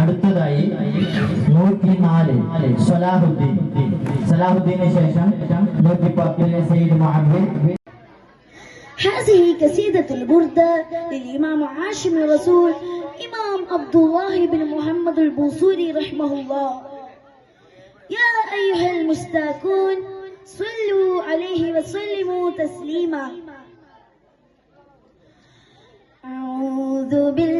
അടുത്തതായി നൂറ്റി നാല് സലാഹുദ്ദീൻ സലാഹുദ്ദീന് ശേഷം നൂറ്റി പത്തിന് സെയ്ദ് മുഹമ്മദ് هذه قصيدة البردة للإمام عاشم الرسول إمام عبد الله بن محمد البوصيري رحمه الله يا أيها المشتاقون صلوا عليه وسلموا تسليما أعوذ بالله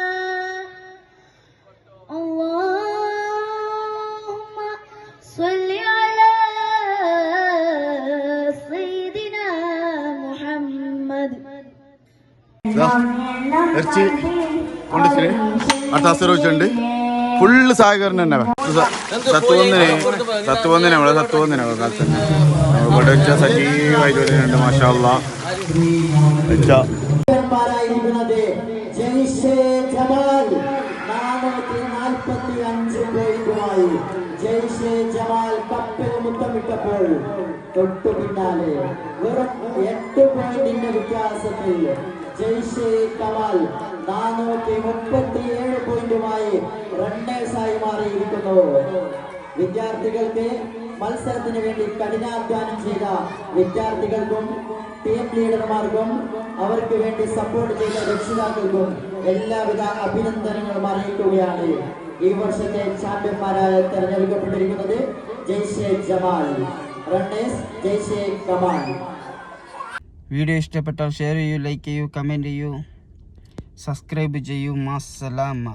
صل على سيدنا محمد ഇറച്ചി കൊണ്ടിച്ചിട്ട് അടുത്ത അസുരം വെച്ചിട്ടുണ്ട് ഫുള്ള് സഹകരണം തന്നെ സത്തുവന്നിനെ സത്തുവന്നിനെ ഇവിടെ സത്തുവന്നിനെ കാലത്ത് ഇവിടെ വെച്ച സജീവായിട്ട് വരുന്നുണ്ട് മാഷാല്ല വെച്ച പാരായിരിക്കുന്നത് ജയ്ഷെ പോയിന്റുമായി ജയ്ഷെ ജമാൽ കപ്പിൽ മുത്തമിട്ടപ്പോൾ തൊട്ടു പിന്നാലെ വെറും എട്ട് പോയിന്റിന്റെ വ്യത്യാസത്തിൽ ജയ്ഷെ കമാൽ നാനൂറ്റി മുപ്പത്തി ഏഴ് പോയിന്റുമായി റണ്ണേഴ്സായി മാറിയിരിക്കുന്നു. വിദ്യാർത്ഥികൾക്ക് മത്സരത്തിന് വേണ്ടി കഠിനാധ്വാനം ചെയ്ത വിദ്യാർത്ഥികൾക്കും ടീം ലീഡർമാർക്കും അവർക്ക് വേണ്ടി സപ്പോർട്ട് ചെയ്ത രക്ഷിതാക്കൾക്കും എല്ലാവിധ അഭിനന്ദനങ്ങളും അറിയിക്കുകയാണ്. ഈ വർഷത്തെ ചാമ്പ്യന്മാരായി തെരഞ്ഞെടുക്കപ്പെട്ടിരിക്കുന്നത് ജയ്ഷെ ജമാൽ. റണ്ണേഴ്സ് ജയ്ഷെ കമാൽ. വീഡിയോ ഇഷ്ടപ്പെട്ടാൽ ഷെയർ ചെയ്യൂ ലൈക്ക് ചെയ്യൂ കമന്റ് ചെയ്യൂ സബ്സ്ക്രൈബ് ചെയ്യൂ. മാസലാമ